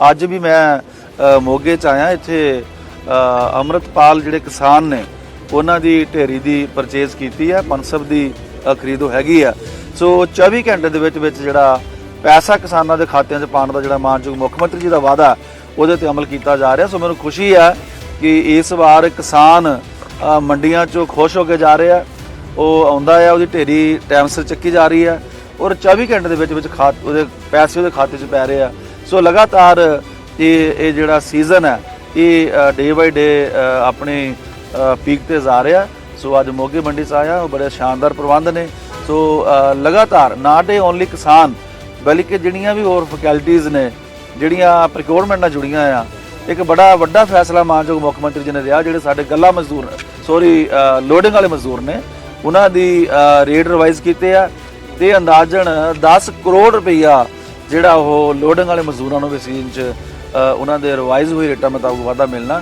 ਅੱਜ ਵੀ ਮੈਂ ਮੋਗੇ ਚ ਆਇਆ ਇੱਥੇ ਅ, ਅੰਮ੍ਰਿਤਪਾਲ ਜਿਹੜੇ ਕਿਸਾਨ ਨੇ ਉਹਨਾਂ ਦੀ ਢੇਰੀ ਦੀ ਪਰਚੇਜ਼ ਕੀਤੀ ਹੈ ਮਨਸਬ ਦੀ ਅ, ਖਰੀਦੋ ਹੈਗੀ ਆ। ਸੋ 24 ਘੰਟੇ ਦੇ ਵਿੱਚ ਵਿੱਚ ਜਿਹੜਾ ਪੈਸਾ ਕਿਸਾਨਾਂ ਦੇ ਖਾਤਿਆਂ 'ਚ ਪਾਉਣ ਦਾ ਜਿਹੜਾ ਮਾਨਯੋਗ ਮੁੱਖ ਮੰਤਰੀ ਜੀ ਦਾ ਵਾਅਦਾ ਉਹਦੇ ਤੇ ਅਮਲ ਕੀਤਾ ਜਾ ਰਿਹਾ। ਸੋ ਮੈਨੂੰ ਖੁਸ਼ੀ ਆ ਕਿ ਇਸ ਵਾਰ ਕਿਸਾਨ ਮੰਡੀਆਂ 'ਚੋਂ ਖੁਸ਼ ਹੋ ਕੇ ਜਾ ਰਿਹਾ ਉਹ ਆਉਂਦਾ ਆ ਉਹਦੀ ਢੇਰੀ ਟਾਈਮ ਸਿਰ ਚੱਕੀ ਜਾ ਰਹੀ ਹੈ ਔਰ 24 ਘੰਟੇ ਦੇ ਵਿੱਚ ਵਿੱਚ ਖਾਤ ਉਹਦੇ ਪੈਸੇ ਉਹਦੇ ਖਾਤੇ 'ਚ ਪੈ ਰਹੇ ਆ। ਸੋ ਲਗਾਤਾਰ ਇਹ ਇਹ ਜਿਹੜਾ ਸੀਜ਼ਨ ਹੈ, ਇਹ ਡੇ ਬਾਈ ਡੇ ਆਪਣੇ ਪੀਕ ਤੇ ਜਾ ਰਿਹਾ। ਸੋ ਅੱਜ ਮੋਗੇ ਮੰਡੀ 'ਚ ਆਇਆ, ਉਹ ਬੜੇ ਸ਼ਾਨਦਾਰ ਪ੍ਰਬੰਧ ਨੇ। ਸੋ ਲਗਾਤਾਰ ਨਾਟ ਏ ਓਨਲੀ ਕਿਸਾਨ, ਬਲਕਿ ਜਿਹੜੀਆਂ ਵੀ ਹੋਰ ਫੈਕਲਟੀਆਂ ਨੇ, ਜਿਹੜੀਆਂ ਪ੍ਰੋਕਿਉਰਮੈਂਟ ਨਾਲ ਜੁੜੀਆਂ ਆ, ਇੱਕ ਬੜਾ ਵੱਡਾ ਫੈਸਲਾ ਮਾਨਯੋਗ ਮੁੱਖ ਮੰਤਰੀ ਜੀ ਨੇ ਲਿਆ, ਜਿਹੜੇ ਸਾਡੇ ਗੱਲਾ ਮਜ਼ਦੂਰ ਸੋਰੀ ਲੋਡਿੰਗ ਵਾਲੇ ਮਜ਼ਦੂਰ ਨੇ। ਉਹਨਾਂ ਦੀ ਰੇਟ ਰਿਵਾਈਜ਼ ਕੀਤੇ ਆ, ਤੇ ਅੰਦਾਜ਼ਨ 10 ਕਰੋੜ ਰੁਪਈਆ ਜਿਹੜਾ ਉਹ ਲੋਡਿੰਗ ਵਾਲੇ ਮਜ਼ਦੂਰਾਂ ਨੂੰ ਵੀ ਸੀਜ਼ਨ 'ਚ ਉਹਨਾਂ ਦੇ ਰਿਵਾਈਜ਼ ਹੋਈ ਰੇਟਾਂ ਮੁਤਾਬਕ ਵਾਧਾ ਮਿਲਣਾ।